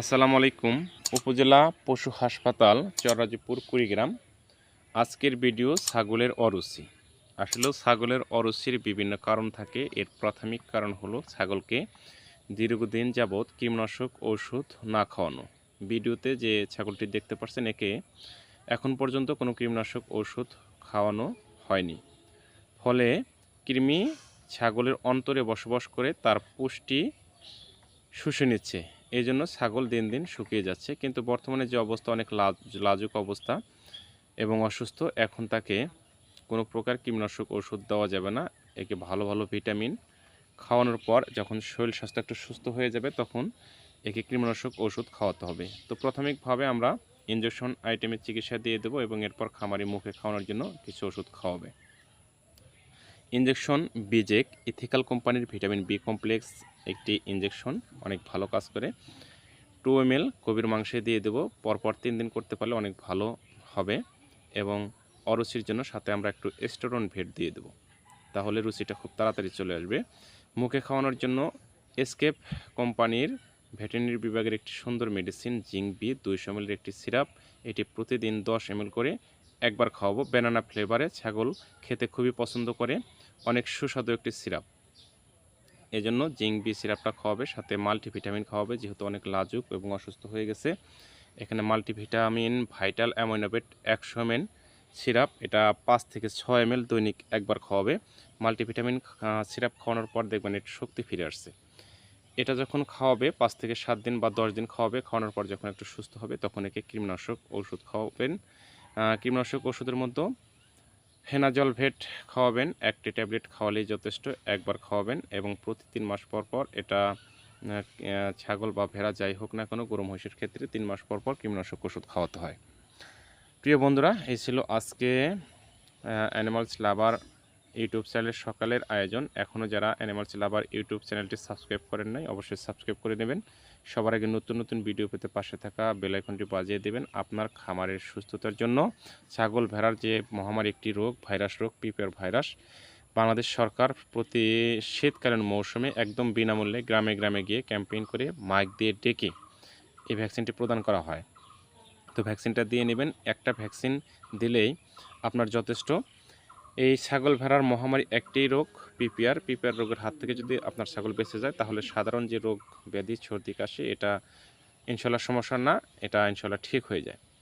আসসালামু আলাইকুম, উপজেলা পশু হাসপাতাল চররাজপুর কুড়িগ্রাম। আজকের ভিডিও ছাগলের অরুচি। আসলে ছাগলের অরুচির বিভিন্ন কারণ থাকে। এর প্রাথমিক কারণ হলো ছাগলকে দীর্ঘদিন যাবৎ কীটনাশক ওষুধ না খাওয়ানো। ভিডিওতে যে ছাগলটি দেখতে পাচ্ছেন, একে এখন পর্যন্ত কোনো কীটনাশক ঔষধ খাওয়ানো হয়নি। ফলে কৃমি ছাগলের অন্তরে বসবাস করে, তার পুষ্টি শুষে নিচ্ছে। এই জন্য ছাগল দিন দিন শুকিয়ে যাচ্ছে। কিন্তু বর্তমানে যে অবস্থা, অনেক লাজ- লাজুক অবস্থা এবং অসুস্থ, এখন তাকে কোনো প্রকার কীটনাশক ওষুধ দেওয়া যাবে না। একে ভালো ভালো ভিটামিন খাওয়ানোর পর যখন শরীর স্বাস্থ্য একটু সুস্থ হয়ে যাবে, তখন একে কীটনাশক ওষুধ খাওয়াতে হবে। তো প্রাথমিকভাবে আমরা ইঞ্জেকশন আইটেমের চিকিৎসা দিয়ে দেবো এবং এরপর খামারি মুখে খাওয়ানোর জন্য কিছু ওষুধ খাওয়াবে। ইঞ্জেকশন বিজেক ইথিক্যাল কোম্পানির ভিটামিন বি কমপ্লেক্স একটি ইঞ্জেকশন অনেক ভালো কাজ করে। টু এম এল কবির মাংসে দিয়ে দেবো। পরপর তিন দিন করতে পারলে অনেক ভালো হবে এবং অরুচির জন্য সাথে আমরা একটু এস্টোরন ভেট দিয়ে দেবো। তাহলে রুচিটা খুব তাড়াতাড়ি চলে আসবে। মুখে খাওয়ানোর জন্য এসকেপ কোম্পানির ভেটেরিনারি বিভাগের একটি সুন্দর মেডিসিন জিঙ্ক বি দুইশো এমএলের একটি সিরাপ এটি প্রতিদিন দশ এমএল করে একবার খাওয়াবো। ব্যানানা ফ্লেভারে ছাগল খেতে খুবই পছন্দ করে। অনেক সুস্বাদু একটি সিরাপ এজন্য জিঙ্ক বি সিরাপটা খাওয়াবে, সাথে মাল্টিভিটামিন খাওয়াবে, যেহেতু অনেক লাজুক এবং অসুস্থ হয়ে গেছে। এখানে মাল্টিভিটামিন, ভাইটাল অ্যামোনোবেট একশো এমএন সিরাপ, এটা পাঁচ থেকে ছয় এমএল দৈনিক একবার খাওয়াবে। মাল্টিভিটামিন সিরাপ খাওয়ানোর পর দেখবেন একটু শক্তি ফিরে আসছে। এটা যখন খাওয়াবে, পাঁচ থেকে সাত দিন বা দশ দিন খাওয়াবে, খাওয়ানোর পর যখন একটু সুস্থ হবে, তখন একে কীটনাশক ওষুধ খাওয়াবেন। কীটনাশক ওষুধের মধ্যে হেনাজল ভেট খাওয়াবেন, একটি ট্যাবলেট খাওয়ালেই যথেষ্ট, একবার খাওয়াবেন এবং প্রতি তিন মাস পর পর এটা ছাগল বা ভেড়া যাই হোক না কোনো, গরু মহিষের ক্ষেত্রে তিন মাস পর পর কীটনাশক ওষুধ খাওয়াতে হয়। প্রিয় বন্ধুরা, এই ছিল আজকে অ্যানিমালস লাভার ইউটিউব চ্যানেলের সকালের আয়োজন। এখনও যারা অ্যানিমালস লাভার ইউটিউব চ্যানেলটি সাবস্ক্রাইব করেন নাই, অবশ্যই সাবস্ক্রাইব করে নেবেন। সবার আগে নতুন নতুন ভিডিও পেতে পাশে থাকা বেল আইকনটি বাজিয়ে দেবেন আপনার খামারের সুস্থতার জন্য। ছাগল ভেড়ার যে মহামারী একটি রোগ, ভাইরাস রোগ, পিপিআর ভাইরাস, বাংলাদেশ সরকার প্রতি শীতকালীন মৌসুমে একদম বিনামূল্যে গ্রামে গ্রামে গিয়ে ক্যাম্পেইন করে মাইক দিয়ে ডেকে এই ভ্যাকসিনটি প্রদান করা হয়। তো ভ্যাকসিনটা দিয়ে নেবেন। একটা ভ্যাকসিন দিলেই আপনার যথেষ্ট এই ছাগল ভেড়ার মহামারী একটি রোগ, পিপিআর। পিপিআর রোগের হাত থেকে যদি আপনার ছাগল বেঁচে যায়, তাহলে সাধারণ যে রোগ, ব্যাধি, সর্দি, কাশি, এটা ইনশাল্লাহ সমস্যা না, এটা ইনশাল্লাহ ঠিক হয়ে যায়।